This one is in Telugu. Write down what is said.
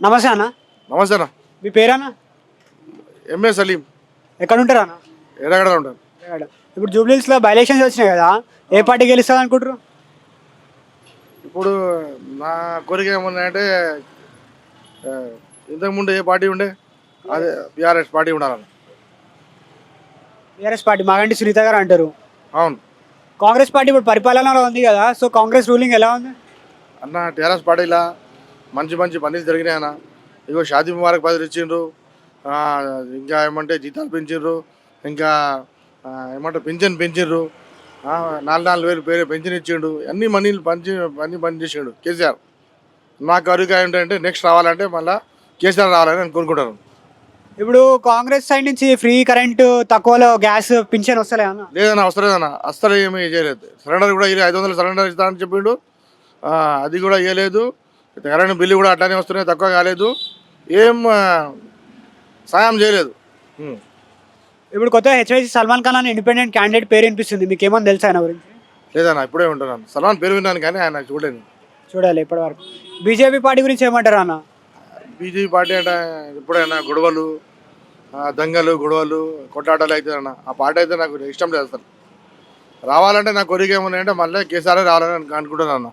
నమస్తే అన్న. నమస్తే అన్న. మీ పేరన్నా? ఎంఏ సలీం. ఎక్కడ ఉంటారు అన్న? ఎడగడ ఉంటాను. ఇప్పుడు జూబ్లీస్లో బై ఎలక్షన్స్ వచ్చినాయి కదా ఏ పార్టీ గెలుస్తుంది అనుకుంటారు ఇప్పుడు నా కోరిక ఏమన్నాయంటే ఆ, ఇంతకుముందు ఏ పార్టీ ఉండే అదే బీఆర్ఎస్ పార్టీ ఉండాలన్న. టీఆర్ఎస్ పార్టీ మాగంటి సునీత గారు అంటారు. అవును. కాంగ్రెస్ పార్టీ ఇప్పుడు పరిపాలనలో ఉంది కదా సో కాంగ్రెస్ రూలింగ్ ఎలా ఉంది? అన్న టీఆర్ఎస్ పార్టీలా? మంచి మంచి పనులు జరిగినాయి అన్న. ఇగో షాదీ ముబారక్ పదవి ఇచ్చిండ్రు. ఇంకా ఏమంటే జీతాలు పెంచిండ్రు. ఇంకా ఏమంటే పింఛన్ పెంచిండ్రు. నాలుగు నాలుగు వేలు పేరు పెన్షన్ ఇచ్చిండు. అన్ని మనీలు పంచి అన్ని పని చేసిండు కేసీఆర్. నా కోరిక ఏంటంటే నెక్స్ట్ రావాలంటే మళ్ళీ కేసీఆర్ రావాలని నేను కోరుకుంటాను. ఇప్పుడు కాంగ్రెస్ సైడ్ నుంచి ఫ్రీ కరెంట్ తక్కువలో గ్యాస్ పింఛన్ వస్తలే లేదన్న వస్తలేదన్న అస్సలు ఏమీ చేయలేదు. సరెండర్ కూడా ఐదు వందలు సరెండర్ ఇస్తానని చెప్పిండు. అది కూడా ఇవ్వలేదు కరెంట్ బిల్లు కూడా అట్లానే వస్తున్నాయి తక్కువ కాలేదు. ఏం సాయం చేయలేదు. ఇప్పుడు కొత్త హెచ్వైసీ సల్మాన్ ఖాన్ అని ఇండిపెండెంట్ క్యాండిడేట్ పేరు వినిపిస్తుంది మీకు ఏమని తెలుసు ఆయన గురించి? లేదన్న ఇప్పుడే ఉంటున్నాను సల్మాన్ పేరు విన్నాను కానీ ఆయన చూడలేదు. చూడాలి ఇప్పటివరకు. బీజేపీ పార్టీ గురించి ఏమంటారు అన్న? బీజేపీ పార్టీ అంటే ఇప్పుడైనా గొడవలు దంగలు గొడవలు కొట్లాటలు అయితే అన్న. ఆ పార్టీ అయితే నాకు ఇష్టం లేదు అసలు. రావాలంటే నా కోరిక ఏమన్నాయంటే మళ్ళీ కేసీఆర్ రావాలని అనుకుంటున్నాను అన్న.